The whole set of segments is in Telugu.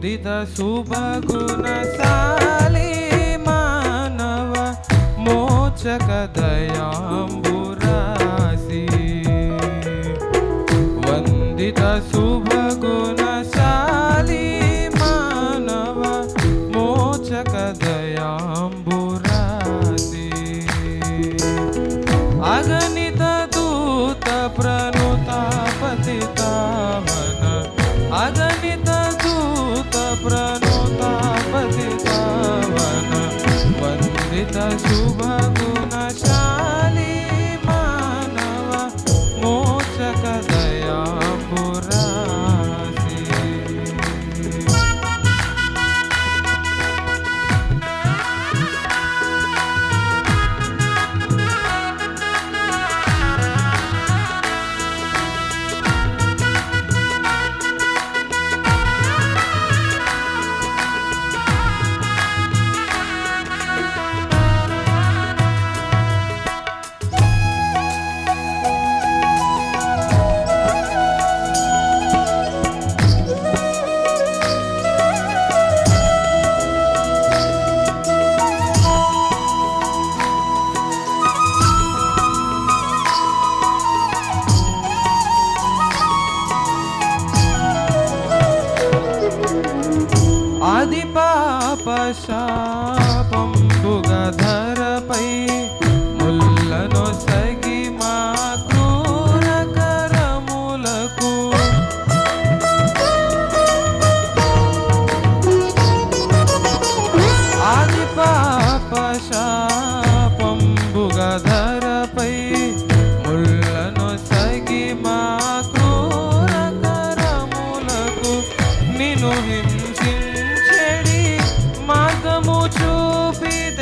वन्दित वन्दतशुभगुणशाली मानव मोचकदयां वन्दित वन्दितशुभगुणशाली मानव मोचकदयां बुरति अगणितदूतप्रणुतापति মগুনা আশা mucho pide.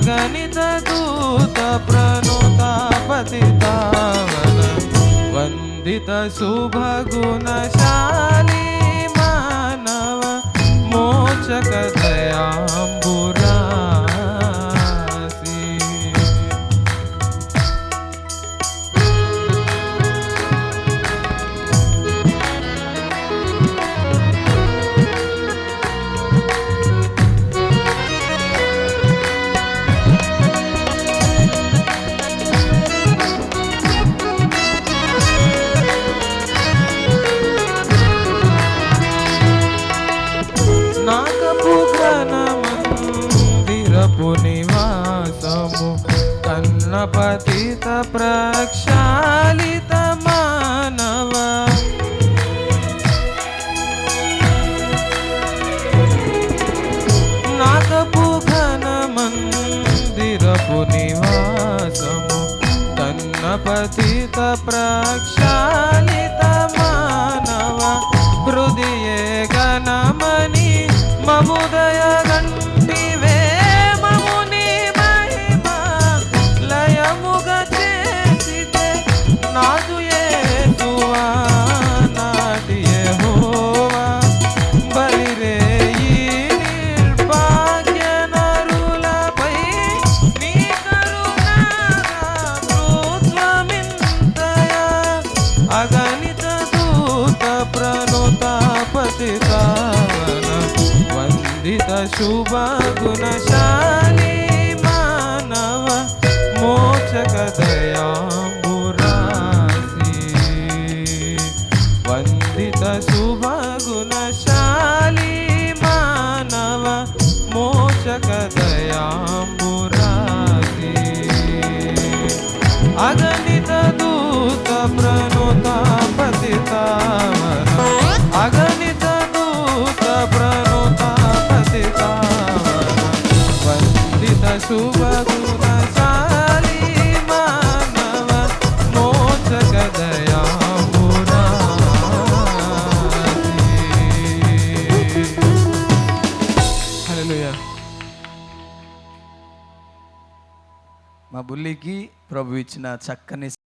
गणित वन्दितशुभगुणशाली। జ్ఞానపతిత ప్రక్షాళిత మానవ. నాకపు ఘన మందిరపు నివాసము తన్న పతిత ప్రక్ష শুভ গুণশা మా బుల్లికి ప్రభు ఇచ్చిన చక్కని